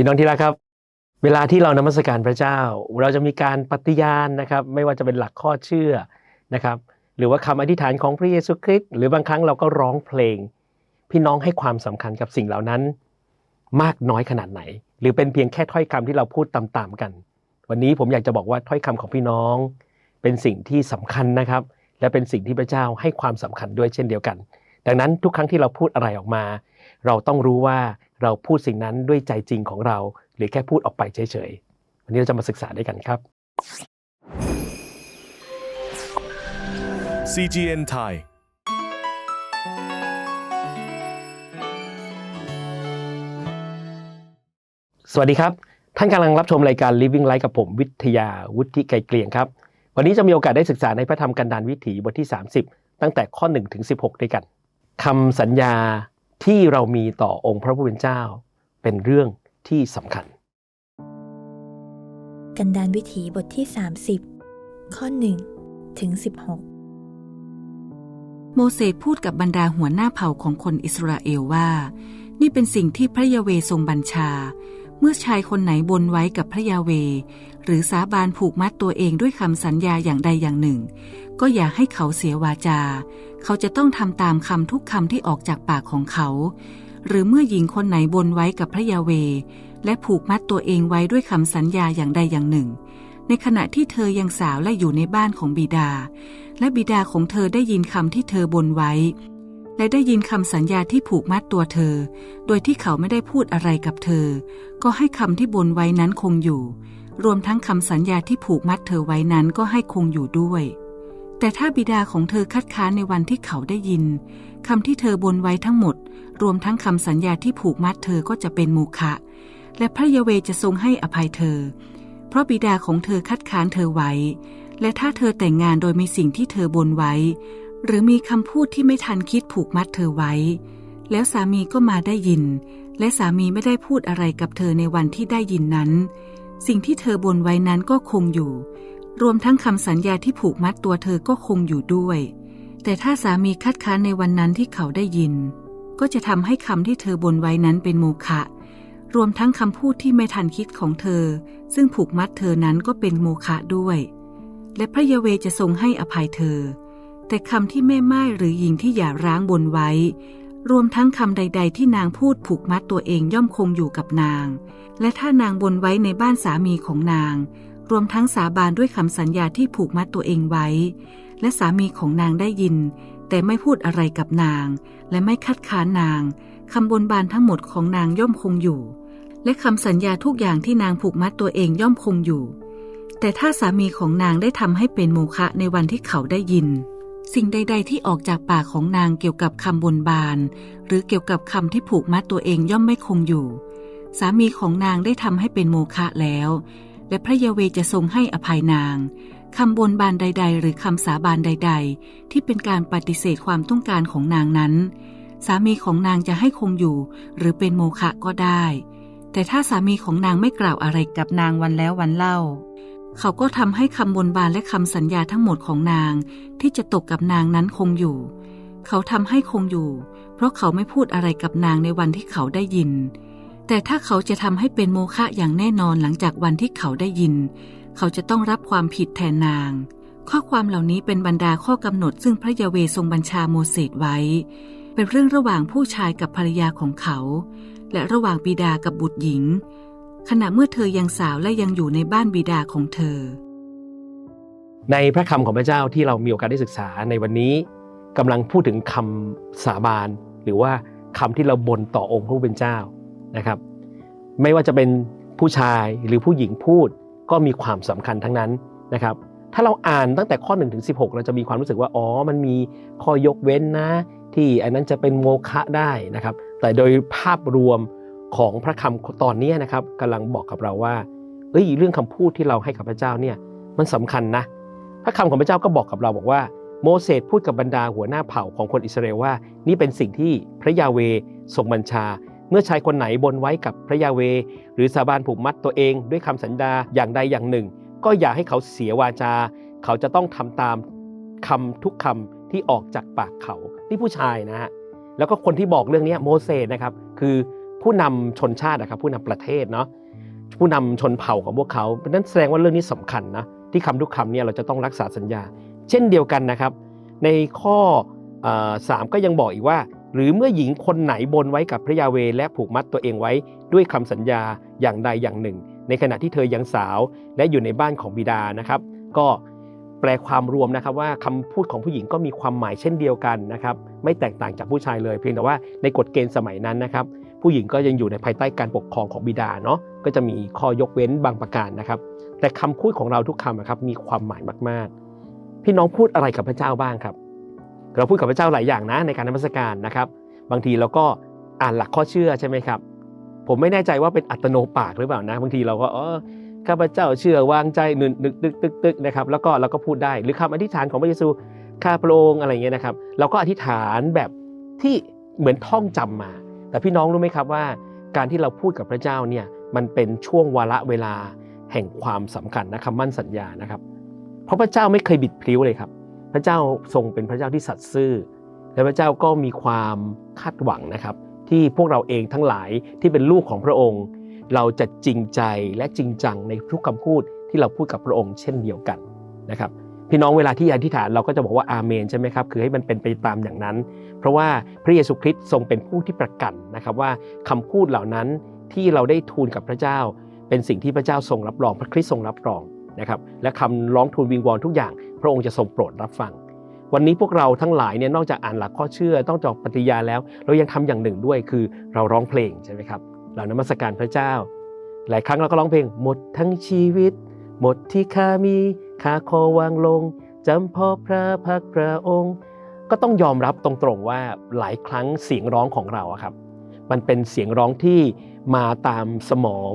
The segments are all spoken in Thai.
พี่น้องที่รักครับ เวลาที่เรานมัสการพระเจ้า เราจะมีการปฏิญาณนะครับ ไม่ว่าจะเป็นหลักข้อเชื่อนะครับ หรือว่าคำอธิษฐานของพระเยซูคริสต์หรือบางครั้งเราก็ร้องเพลง พี่น้องให้ความสำคัญกับสิ่งเหล่านั้น มากน้อยขนาดไหน หรือเป็นเพียงแค่ถ้อยคำที่เราพูดตามๆกัน วันนี้ผมอยากจะบอกว่าถ้อยคำของพี่น้อง เป็นสิ่งที่สำคัญนะครับ และเป็นสิ่งที่พระเจ้าให้ความสำคัญด้วยเช่นเดียวกัน ดังนั้นทุกครั้งที่เราพูดอะไรออกมา เราต้องรู้ว่า เราพูดสิ่งนั้นด้วยใจจริงของเรา หรือแค่พูดออกไปเฉยๆ วันนี้เราจะมาศึกษาด้วยกันครับ CGN Thai สวัสดีครับ ท่านกำลังรับชมรายการ Living Life กับผมวิทยาวุฒิไกรเกลียงครับ วันนี้จะมีโอกาสได้ศึกษาในพระธรรมกันดารวิถีบทที่ 30 ตั้งแต่ข้อ 1 ถึง 16 ด้วยกันคำสัญญา ที่เรามีต่อองค์พระผู้เป็นเจ้า เป็นเรื่องที่สำคัญ กันดารวิถีบทที่ 30 ข้อ1ถึง16 โมเสสพูดกับบรรดาหัวหน้าเผ่าของคนอิสราเอลว่า นี่เป็นสิ่งที่พระยาเวทรงบัญชา เมื่อชายคนไหนบนไว้กับพระยาเว หรือสาบานผูกมัดตัวเองด้วยคำสัญญาอย่างใดอย่างหนึ่ง ก็อย่าให้เขาเสียวาจา เขาจะต้องทำตามคำทุกคำที่ออกจากปากของเขา หรือเมื่อหญิงคนไหนบนไว้กับพระยาเว และผูกมัดตัวเองไว้ด้วยคำสัญญาอย่างใดอย่างหนึ่ง ในขณะที่เธอยังสาวและอยู่ในบ้านของบิดา และบิดาของเธอได้ยินคำที่เธอบนไว้ และได้ยินคำสัญญาที่ผูกมัดตัวเธอ โดยที่เขาไม่ได้พูดอะไรกับเธอ ก็ให้คำที่บนไว้นั้นคงอยู่ รวมทั้งคำสัญญาที่ผูกมัดเธอไว้นั้นก็ให้คงอยู่ด้วย แต่ถ้าบิดาของเธอคัดค้านในวันที่เขาได้ยินคำที่เธอบนไว้ทั้งหมด รวมทั้งคำสัญญาที่ผูกมัดเธอก็จะเป็นโมฆะและพระยาเวจะทรงให้อภัยเธอ เพราะบิดาของเธอคัดค้านเธอไว้ และถ้าเธอแต่งงานโดยมีสิ่งที่เธอบนไว้ หรือมีคำพูดที่ไม่ทันคิดผูกมัดเธอไว้ แล้วสามีก็มาได้ยิน และสามีไม่ได้พูดอะไรกับเธอในวันที่ได้ยินนั้น สิ่งที่เธอบนไว้นั้นก็คงอยู่ รวมทั้งคำสัญญาที่ผูกมัดตัวเธอก็คงอยู่ด้วย แต่ถ้าสามีคัดค้านในวันนั้นที่เขาได้ยิน ก็จะทำให้คำที่เธอบนไว้นั้นเป็นโมฆะรวมทั้งคำพูดที่ไม่ทันคิดของเธอ ซึ่งผูกมัดเธอนั้นก็เป็นโมฆะด้วย และพระยาเวจะทรงให้อภัยเธอ แต่คำที่แม่ไม้หรือหญิงที่อย่าร้างบนไว้ รวมทั้งคำใด ๆ ที่นางพูดผูกมัดตัวเองย่อมคงอยู่กับนาง และถ้านางบนไว้ในบ้านสามีของนาง รวมทั้งสาบานด้วยคำสัญญาที่ผูกมัดตัวเองไว้ และสามีของนางได้ยิน แต่ไม่พูดอะไรกับนาง และไม่คัดค้านนางคำบนบานทั้งหมดของนางย่อมคงอยู่ และคำสัญญาทุกอย่างที่นางผูกมัดตัวเองย่อมคงอยู่ แต่ถ้าสามีของนางได้ทำให้เป็นโมฆะในวันที่เขาได้ยิน สิ่งใด ๆ ที่ออกจากปากของนางเกี่ยวกับคำบนบาน หรือเกี่ยวกับคำที่ผูกมัดตัวเองย่อมไม่คงอยู่ สามีของนางได้ทำให้เป็นโมฆะแล้ว และพระยาเวจะทรงให้อภัยนางคำบนบานใด ๆ หรือคำสาบานใด ๆ ที่เป็นการปฏิเสธความต้องการของนางนั้น สามีของนางจะให้คงอยู่ หรือเป็นโมฆะก็ได้ แต่ถ้าสามีของนางไม่กล่าวอะไรกับนางวันแล้ววันเล่า เขาก็ทำให้คำบนบานและคำสัญญาทั้งหมดของนาง ที่จะตกกับนางนั้นคงอยู่ เขาทำให้คงอยู่ เพราะเขาไม่พูดอะไรกับนางในวันที่เขาได้ยิน แต่ถ้าเขาจะทำให้เป็นโมฆะอย่างแน่นอนหลังจากวันที่เขาได้ยิน เขาจะต้องรับความผิดแทนนาง ข้อความเหล่านี้เป็นบรรดาข้อกำหนดซึ่งพระยาเวทรงบัญชาโมเสสไว้ เป็นเรื่องระหว่างผู้ชายกับภรรยาของเขา และระหว่างบิดากับบุตรหญิง ขณะเมื่อเธอยังสาวและยังอยู่ในบ้านบิดาของเธอ ในพระคำของพระเจ้าที่เรามีโอกาสได้ศึกษาในวันนี้กำลังพูดถึงคำสาบานหรือว่าคำที่เราบ่นต่อองค์พระผู้เป็นเจ้านะครับ ไม่ว่าจะเป็นผู้ชายหรือผู้หญิงพูดก็มีความสำคัญทั้งนั้นนะครับ ถ้าเราอ่านตั้งแต่ข้อ1ถึง16 เราจะมีความรู้สึกว่าอ๋อมันมีข้อยกเว้นนะ ที่อันนั้นจะเป็นโมฆะได้นะครับ แต่โดยภาพรวม ของพระคำตอนนี้นะครับกำลังบอกกับเราว่า เอ้ยเรื่องคำพูดที่เราให้กับพระเจ้าเนี่ยมันสำคัญนะ พระคำของพระเจ้าก็บอกกับเราบอกว่า โมเสสพูดกับบรรดาหัวหน้าเผ่าของคนอิสราเอลว่า นี่เป็นสิ่งที่พระยาเวทรงบัญชา เมื่อชายคนไหนบนไว้กับพระยาเว หรือสาบานผูกมัดตัวเองด้วยคำสัญญาอย่างใดอย่างหนึ่ง ก็อย่าให้เขาเสียวาจา เขาจะต้องทำตามคำทุกคำที่ออกจากปากเขา นี่ผู้ชายนะฮะแล้วก็คนที่บอกเรื่องนี้โมเสสนะครับคือ ผู้ผู้นำชนชาตินะครับผู้นำประเทศเนาะผู้นำชนเผ่าของพวกเขาเพราะนั้นแสดงว่าเรื่องนี้สำคัญนะที่คำทุกคำเนี่ยเราจะต้องรักษาสัญญา เช่นเดียวกันนะครับ ในข้อเอ่อสามก็ยังบอกอีกว่า หรือเมื่อหญิงคนไหนบนไว้กับพระยาเวและผูกมัดตัวเองไว้ด้วยคำสัญญาอย่างใดอย่างหนึ่ง ในขณะที่เธอยังสาวและอยู่ในบ้านของบิดานะครับ ก็แปลความรวมนะครับว่าคำพูดของผู้หญิงก็มีความหมายเช่นเดียวกันนะครับ ไม่แตกต่างจากผู้ชายเลย เพียงแต่ว่าในกฎเกณฑ์สมัยนั้นนะครับ ผู้หญิงก็ยังอยู่ในภายใต้การปกครองของบิดาเนาะก็จะมีข้อยกเว้นบางประการนะครับ แต่คำพูดของเราทุกคำนะครับมีความหมายมากๆ พี่น้องพูดอะไรกับพระเจ้าบ้างครับ เราพูดกับพระเจ้าหลายอย่างนะในการนมัสการนะครับ บางทีเราก็อ่านหลักข้อเชื่อใช่ไหมครับ ผมไม่แน่ใจว่าเป็นอัตโนปากหรือเปล่านะ บางทีเราก็เออข้าพเจ้าเชื่อวางใจนึกนึกตึกตึกตึกนะครับแล้วก็เราก็พูดได้หรือคำอธิษฐานของพระเยซูข้าพระองค์อะไรเงี้ยนะครับ เราก็อธิษฐานแบบที่เหมือนท่องจำมา แต่พี่น้องรู้ไหมครับว่า การที่เราพูดกับพระเจ้าเนี่ยมันเป็นช่วงวาระเวลาแห่งความสำคัญนะคำมั่นสัญญานะครับ เพราะพระเจ้าไม่เคยบิดพลิ้วเลยครับ พระเจ้าทรงเป็นพระเจ้าที่สัตย์ซื่อ และพระเจ้าก็มีความคาดหวังนะครับ ที่พวกเราเองทั้งหลายที่เป็นลูกของพระองค์ เราจะจริงใจและจริงจังในทุกคำพูดที่เราพูดกับพระองค์เช่นเดียวกันนะครับ พี่น้องเวลาที่อธิษฐานเราก็จะบอกว่าอาเมนใช่ไหมครับคือให้มันเป็นไปตามอย่างนั้น เพราะว่าพระเยซูคริสต์ทรงเป็นผู้ที่ประกันนะครับว่าคำพูดเหล่านั้นที่เราได้ทูลกับพระเจ้า เป็นสิ่งที่พระเจ้าทรงรับรอง พระคริสต์ทรงรับรองนะครับและคำร้องทูลวิงวอนทุกอย่าง พระองค์จะทรงโปรดรับฟัง วันนี้พวกเราทั้งหลายเนี่ยนอกจากอ่านหลักข้อเชื่อ ต้องจอกปฏิญาแล้ว เรายังทำอย่างหนึ่งด้วยคือเราร้องเพลงใช่ไหมครับเรานมัสการพระเจ้า หลายครั้งเราก็ร้องเพลงหมดทั้งชีวิต หมดที่ข้ามีข้าขอวางลงจำพ่อพระพักตร์พระองค์ ก็ต้องยอมรับตรงๆว่าหลายครั้งเสียงร้องของเราครับ มันเป็นเสียงร้องที่มาตามสมอง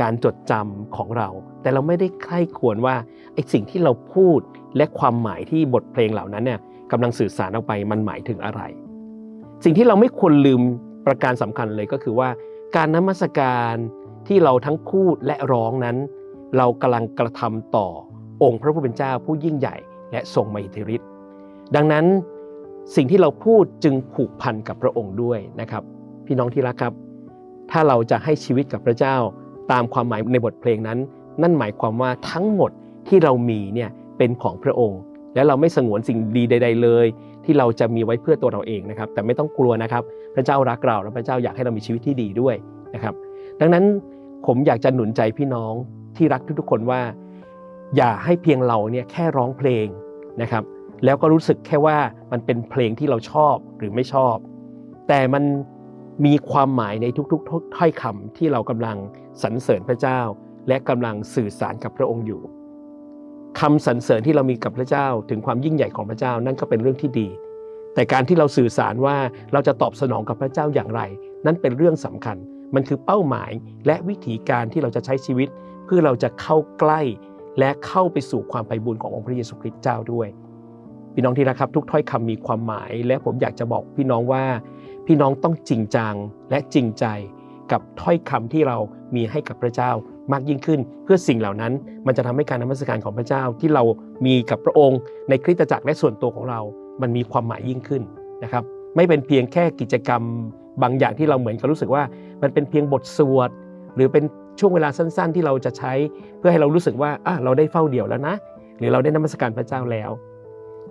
การจดจำของเรา แต่เราไม่ได้ใคร่ควรว่าไอ้สิ่งที่เราพูดและความหมายที่บทเพลงเหล่านั้นเนี่ยกำลังสื่อสารออกไปมันหมายถึงอะไร สิ่งที่เราไม่ควรลืมประการสำคัญเลยก็คือว่า การนมัสการที่เราทั้งพูดและร้องนั้น เรากำลังกระทำต่อองค์พระผู้เป็นเจ้าผู้ยิ่งใหญ่และทรงมหิทธิฤทธิ์ดังนั้นสิ่งที่เราพูดจึงผูกพันกับพระองค์ด้วยนะครับ พี่น้องที่รักครับ ถ้าเราจะให้ชีวิตกับพระเจ้าตามความหมายในบทเพลงนั้น นั่นหมายความว่าทั้งหมดที่เรามีเนี่ยเป็นของพระองค์ และเราไม่สงวนสิ่งดีใด ๆ เลย ที่เราจะมีไว้เพื่อตัวเราเองนะครับ แต่ไม่ต้องกลัวนะครับ พระเจ้ารักเราและพระเจ้าอยากให้เรามีชีวิตที่ดีด้วยนะครับ ดังนั้นผมอยากจะหนุนใจพี่น้อง ที่รักทุกๆคนว่า อย่าให้เพียงเราเนี่ยแค่ร้องเพลงนะครับ แล้วก็รู้สึกแค่ว่ามันเป็นเพลงที่เราชอบหรือไม่ชอบ แต่มันมีความหมายในทุกๆถ้อยคำที่เรากำลังสรรเสริญพระเจ้า และกำลังสื่อสารกับพระองค์อยู่คำสรรเสริญที่เรามีกับพระเจ้าถึงความยิ่งใหญ่ของพระเจ้านั่นก็เป็นเรื่องที่ดี แต่การที่เราสื่อสารว่าเราจะตอบสนองกับพระเจ้าอย่างไร นั่นเป็นเรื่องสำคัญ มันคือเป้าหมายและวิธีการที่เราจะใช้ชีวิต เพื่อเราจะเข้าใกล้และเข้าไปสู่ความไพบูลย์ขององค์พระเยซูคริสต์เจ้าด้วย พี่น้องที่รักครับทุกถ้อยคำมีความหมาย และผมอยากจะบอกพี่น้องว่า พี่น้องต้องจริงจังและจริงใจกับถ้อยคำที่เรามีให้กับพระเจ้ามากยิ่งขึ้น เพื่อสิ่งเหล่านั้น มันจะทำให้การนมัสการของพระเจ้าที่เรามีกับพระองค์ ในคริสตจักรและส่วนตัวของเรา มันมีความหมายยิ่งขึ้นนะครับไม่เป็นเพียงแค่กิจกรรมบางอย่างที่เราเหมือนกับรู้สึกว่า มันเป็นเพียงบทสวด หรือเป็น ช่วงเวลาสั้น ๆ ที่เราจะใช้เพื่อให้เรารู้สึกว่าอะเราได้เฝ้าเดี่ยวแล้วนะ หรือเราได้นมัสการพระเจ้าแล้ว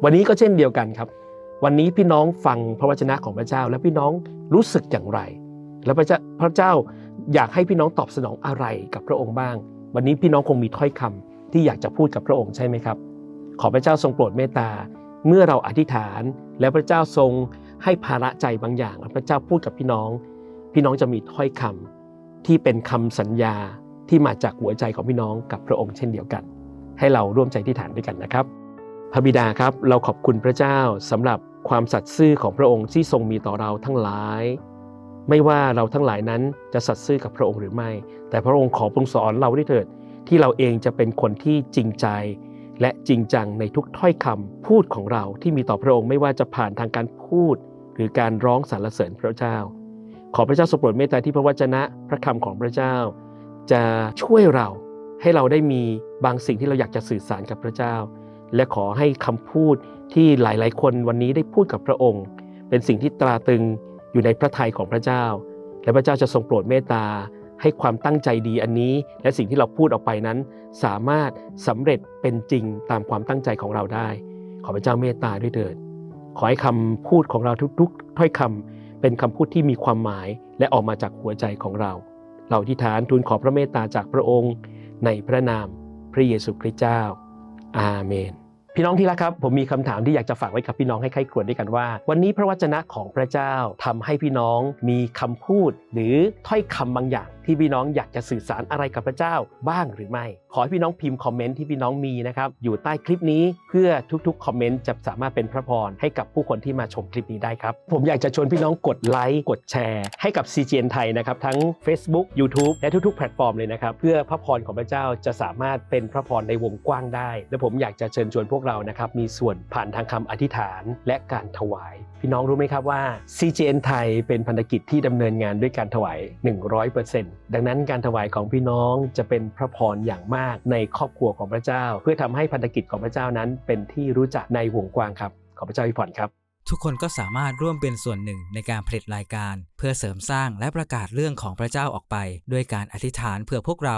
วันนี้ก็เช่นเดียวกันครับ วันนี้พี่น้องฟังพระวจนะของพระเจ้า และพี่น้องรู้สึกอย่างไร แล้วพระเจ้าพระเจ้าอยากให้พี่น้องตอบสนองอะไรกับพระองค์บ้าง วันนี้พี่น้องคงมีถ้อยคำที่อยากจะพูดกับพระองค์ใช่ไหมครับ ขอพระเจ้าทรงโปรดเมตตา เมื่อเราอธิษฐานแล้วพระเจ้าทรงให้ภาระใจบางอย่างแล้วพระเจ้าพูดกับพี่น้อง พี่น้องจะมีถ้อยคำ ที่เป็นคำสัญญาที่มาจากหัวใจของพี่น้องกับพระองค์เช่นเดียวกัน ให้เราร่วมใจอธิษฐานด้วยกันนะครับ พระบิดาครับ เราขอบคุณพระเจ้าสำหรับความสัตย์ซื่อของพระองค์ที่ทรงมีต่อเราทั้งหลาย ไม่ว่าเราทั้งหลายนั้นจะสัตย์ซื่อกับพระองค์หรือไม่ แต่พระองค์ขอปรงสอนเราด้วยเถิด ที่เราเองจะเป็นคนที่จริงใจ และจริงจังในทุกถ้อยคำพูดของเราที่มีต่อพระองค์ไม่ว่าจะผ่านทางการพูด หรือการร้องสรรเสริญพระเจ้า ขอพระเจ้าทรงโปรดเมตตาที่พระวจนะพระคำของพระเจ้า จะช่วยเราให้เราได้มีบางสิ่งที่เราอยากจะสื่อสารกับพระเจ้า และขอให้คำพูดที่หลายๆ คนวันนี้ได้พูดกับพระองค์ เป็นสิ่งที่ตราตรึงอยู่ในพระทัยของพระเจ้า และพระเจ้าจะทรงโปรดเมตตาให้ความตั้งใจดีอันนี้ และสิ่งที่เราพูดออกไปนั้น สามารถสำเร็จเป็นจริงตามความตั้งใจของเราได้ ขอพระเจ้าเมตตาด้วยเถิด ขอให้คำพูดของเราทุกๆ ถ้อยคำ เป็นคำพูดที่มีความหมายและออกมาจากหัวใจของเรา เราที่ฐานทูลขอพระเมตตาจากพระองค์ ในพระนามพระเยซูคริสต์เจ้า อาเมน พี่น้องที่รักครับ ผมมีคำถามที่อยากจะฝากไว้กับพี่น้องให้ใครควญด้วยกันว่า วันนี้พระวจนะของพระเจ้าทำให้พี่น้องมีคำพูด หรือถ้อยคำบางอย่าง ที่พี่น้องอยากจะสื่อสารอะไรกับพระเจ้าบ้างหรือไม่ ขอให้พี่น้องพิมพ์คอมเมนต์ที่พี่น้องมีนะครับอยู่ใต้คลิปนี้เพื่อทุกๆคอมเมนต์จะสามารถเป็นพระพรให้กับผู้คนที่มาชมคลิปนี้ได้ครับ ผมอยากจะชวนพี่น้องกดไลค์กดแชร์ ให้กับ CGN ไทยนะครับทั้ง Facebook YouTube และทุกๆ แพลตฟอร์มเลยนะครับเพื่อพระพรของพระเจ้าจะสามารถเป็นพระพรในวงกว้างได้ และผมอยากจะเชิญชวนพวกเรานะครับมีส่วนผ่านทางคำอธิษฐานและการถวาย พี่น้องรู้ไหมครับว่า CGN ไทยเป็นพันธกิจที่ดำเนินงานด้วยการถวาย 100%ดังนั้นการถวายของพี่น้องจะเป็นพระพรอย่างมากในครอบครัวของพระเจ้า เพื่อทำให้พันธกิจของพระเจ้านั้นเป็นที่รู้จักในวงกว้างครับ ขอพระเจ้าอวยพรครับทุกคนก็สามารถร่วมเป็นส่วนหนึ่งในการผลิตรายการ เพื่อเสริมสร้างและประกาศเรื่องของพระเจ้าออกไป ด้วยการอธิษฐานเพื่อพวกเรา